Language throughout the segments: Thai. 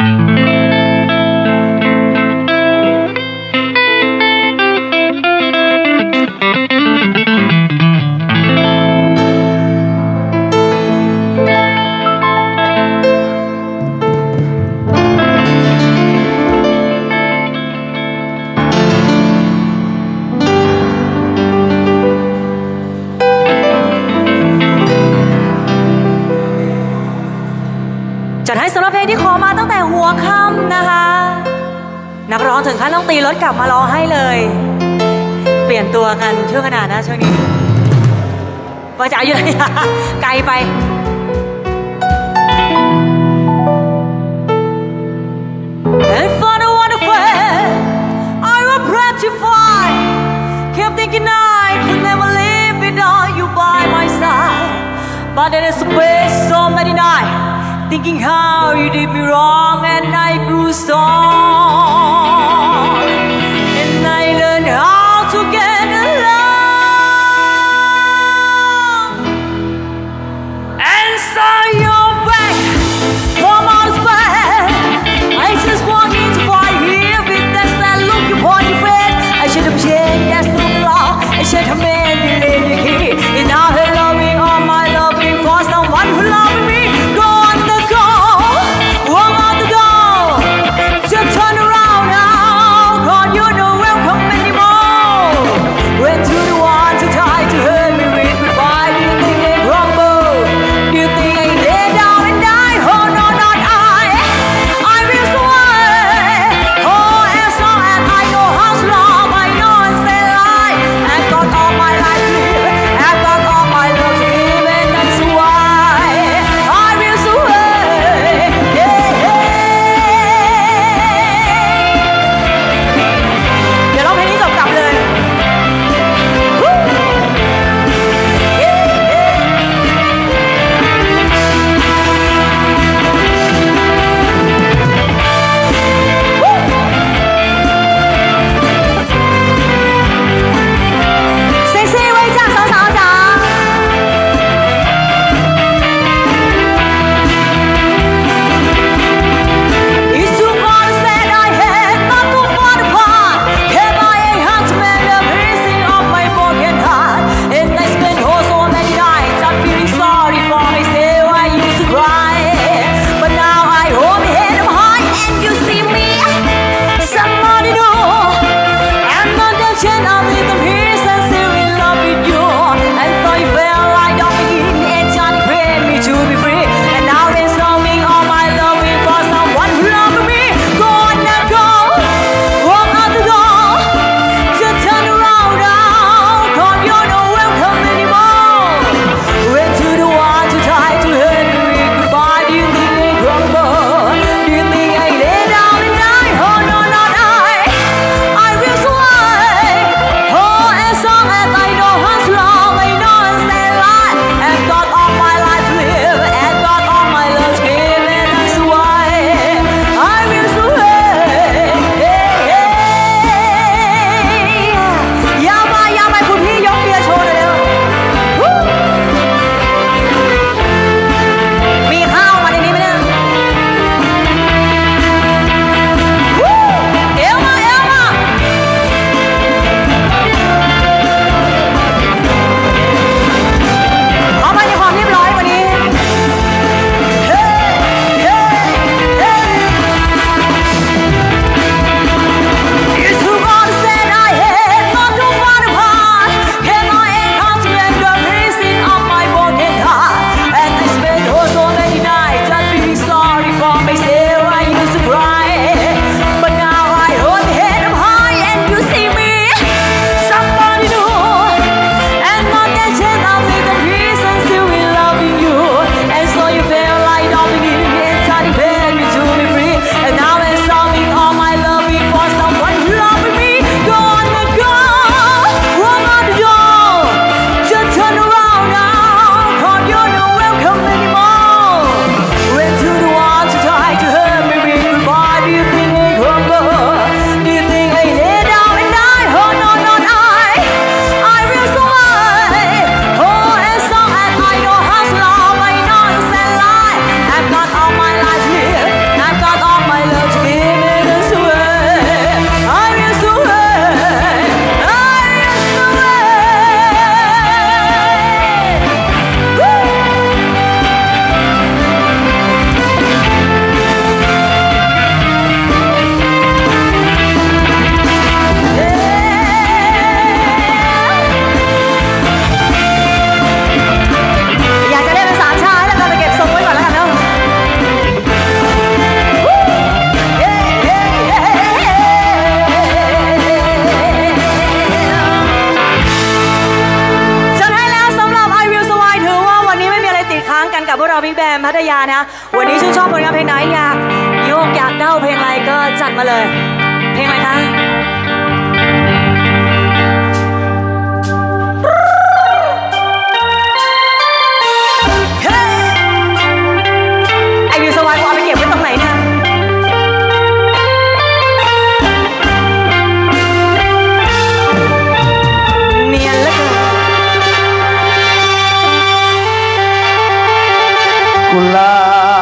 จัดใค่ำนะคะ นักร้องถึงขั้นต้องตีรถกลับมาร้อให้เลย เปลี่ยนตัวกันช่วงขนาดนะช่วงนี้มาจากอยุไกลไปเด there is a way so many Thinking how you did me wrong And I grew strong มาเลย เพลงอะไรคะเฮ้ยไอวิวสวายกูเอาไปเก็บไว้ตรงไหนเนี่ย เนียนเหลือเกินกุหลา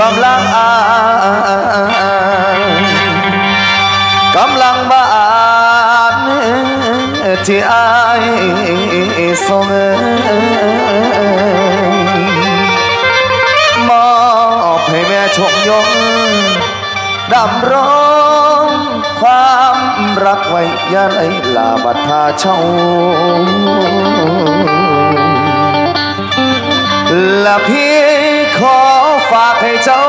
กำลังอ่านกำลังบานที่อายส่งมอบให้แม่ชมยงดำร้องความรักไว้อยาไหลลาบัดทาเช่าและพี่ ขอฝากให้เจ้า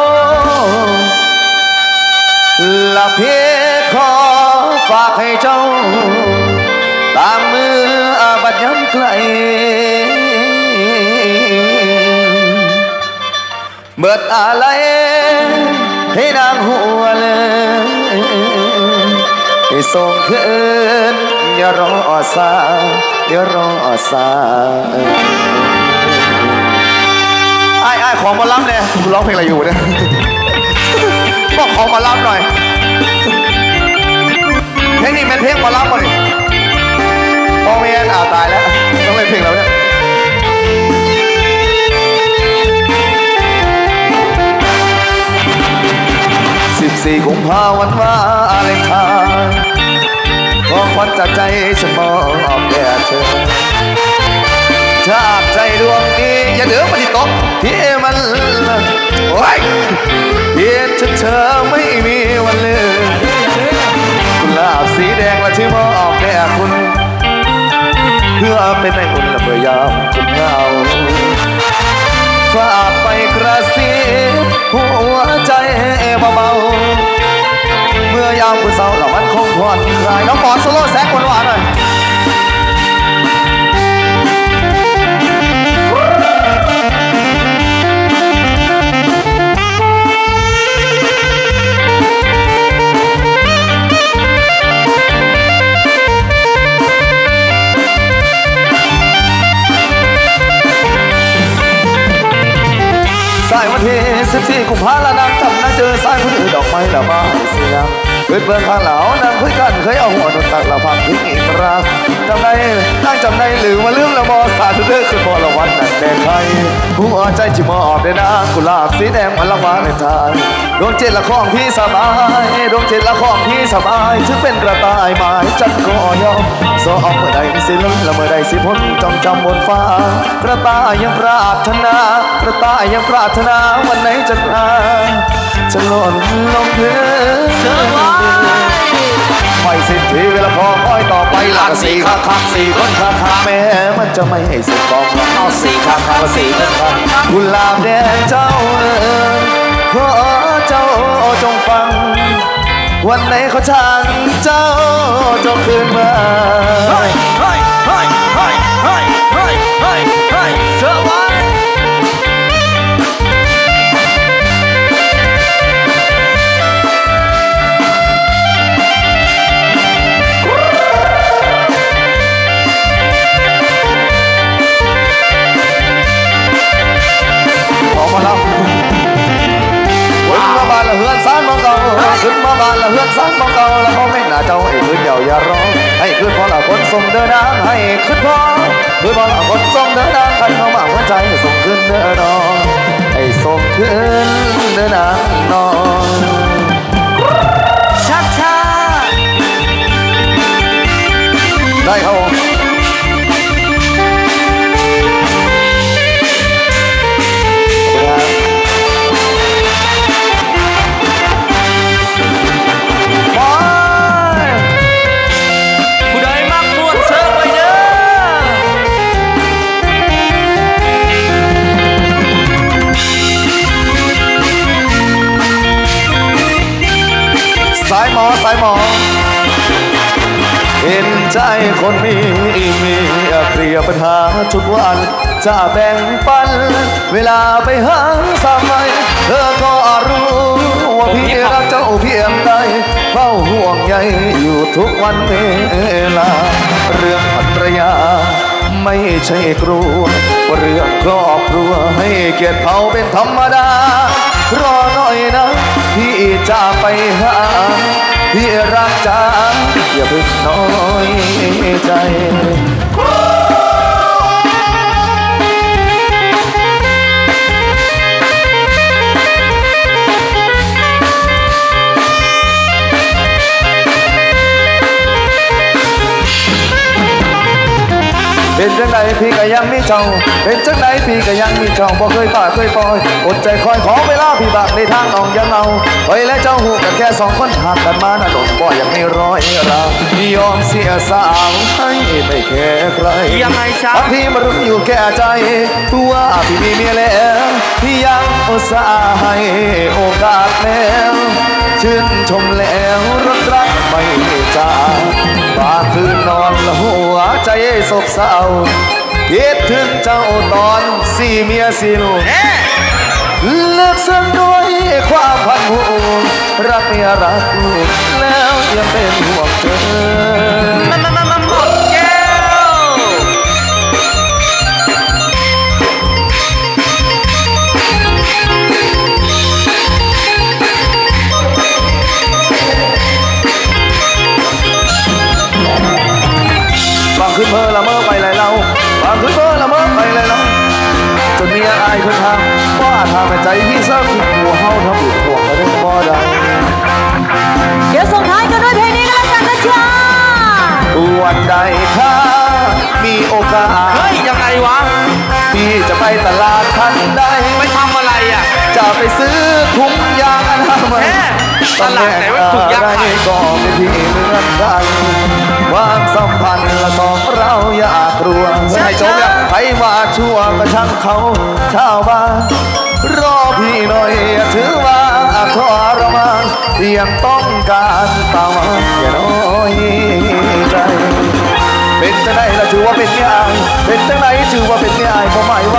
และพี่ขอฝากให้เจ้า ตามมืออาบัดย้ำไกลเบิดอะไรให้นางหัวเลยให้ส่งคืนอย่ารอสาอย่ารอสา อ้ไอ้ของมารับเนี่ยร้องเพลงอะไรอยู่เนี่ยบอกของมารับหน่อยเพลงนี้เป็นเพลงมารับมาดิพอเมียนอ่าวตายแล้วต้องเล่นเพลงแล้วเนี่ยสิบสี่กุมภาวันวาเลนไทน์ขอควันจากใจฉันมอบแด่เธอ จากใจดวงนี้อย่าเหลือมาที่ต๊ะที่มันโอ้ยเพียงฉันเธอไม่มีวันลืมกุหลาบสีแดงและที่มอบแด่คุณ เพื่อเป็นในอุ่นและเมื่อยามคุณเหงาฝากไปกระซิบหัวใจเบาๆเมื่อยามคุณเศร้าล้วมันคงผ่อนคลายน้องหมอโซโล่แซกหวานๆหน่อย 14กุมภาและนางจำน่าเจอสายผู้อื่นดอกไม้หรือเปล่า เพื่อนเพื่อนข้างเหลานางคุยกันเคยเอาหัวหนุนตักละพังทิ้งอีกครั้งจำได้นางจำได้หรือมาลืมละมอสาธุเด้อคือพอละวันนั้นแดงไทยหัวใจจิมออบได้นางกุหลาบสีแดงมันละมาในทานดวงเจิตละของพี่สบายดวงเจิตละของพี่สบายถึงเป็นกระต่ายหมายจันก็ยอมสอบเมื่อใดสิลุ้นละเมื่อใดสิพ้นจองจำบนฟ้ากระต่ายยังปรารถนากระต่ายยังปรารถนาวันไหนจะพา จะหล่นลงพื้นไม่สิ้นทีเวลาพอคอยต่อไปหลักสี่ข้างข้างสี่คนข้างข้างแม้มันจะไม่ให้สิบกองเอาสี่ข้างข้างสี่คนข้างกุหลาบแดงเจ้าเอ๋ยขอเจ้าจงฟัง วันไหนเขาทางเจ้าจงคืนมาเฮ้ยเฮ้ย ขึ้นมาบ้านละเฮือนสานมองเก่าแล้วเขาไม่น่าเจ้าให้ขึ้นเดียวอย่ารอให้ขึ้นพอละคนส่งเดินทางให้ขึ้นพอขึ้นพอละคนส่งเดินทางใครเข้ามาหัวใจให้ส่งขึ้นเดินนอนให้ส่งขึ้นเดินนางนอนชักช้าได้ครับ มอสายหมอ เห็นใจคนมีมีเปรียปัญหาทุกวัน จะแบ่งปัน เวลาไปหาสามัยเธอก็รู้ว่าพี่รักเจ้าเพียงใดเฝ้าห่วงใยอยู่ทุกวันเวลา เรื่องภรรยาไม่ใช่กลัวเรื่องครอบครัวให้เกียรติเขาเป็นธรรมดา รอหน่อยนะ พี่จะไปหา พี่รักจ้าอย่าเพิ่งน้อยใจ เป็นจังไดพี่ก็ยังมีเจ้า เป็นจังไดพี่ก็ยังมีเจ้าบ่เคยป่าเคยปล่อยอดใจคอยขอเวลาพี่บากในทางน้องยังเอาไปและเจ้าหูกันแค่สองคนห่างกันมาน่ะโดนบ่ยังไม่ร้อยรายอมเสียสาวให้ไม่แค่ใครยังไงจ๊ะบางทีมันรู้อยู่แก่ใจว่าพี่มีเมียแล้วพี่ยังอุตส่าห์ให้โอกาสแล้วชื่นชมแล้วรักรักไม่จางบางคืนนอนละหัว ใจโศกเศร้าคิดถึงเจ้าตอนสี่เมียสี่ลูกเอ๊ะเลือกเส้นด้วยความพันหูรักเมียรักลูกแล้วยังเป็นห่วงเธอาทำให้ใจพี่เศร้าคิดหัวเฮาทำอยู่ห่วงก็ได้บ่ได้เดี๋ยวส่งท้ายกันด้วยเพลงนี้ก็แล้วกันนะจ๊ะวันใดถ้ามีโอกาสเฮ้ยยังไงวะ พี่จะไปตลาดทันใดไปทำอะไรอะ จะไปซื้อถุงยางอนามัยแม่ตลาดไหนว่าถุงยางอะไรขายก็ไม่พี่เหมือนกันความสัมพันธ์ละสองเราอย่ากลัวให้จบแล้วใครว่าชั่วก็ช่างเขาชาวบ้าน รอพี่หน่อยถือว่าทรมานยังต้องการตามมาอย่าน้อยใจ เป็นจังไดล่ะถือว่าเป็นเมียอายเป็นจังไดถือว่าเป็นเมียอายเพราะหมายว่า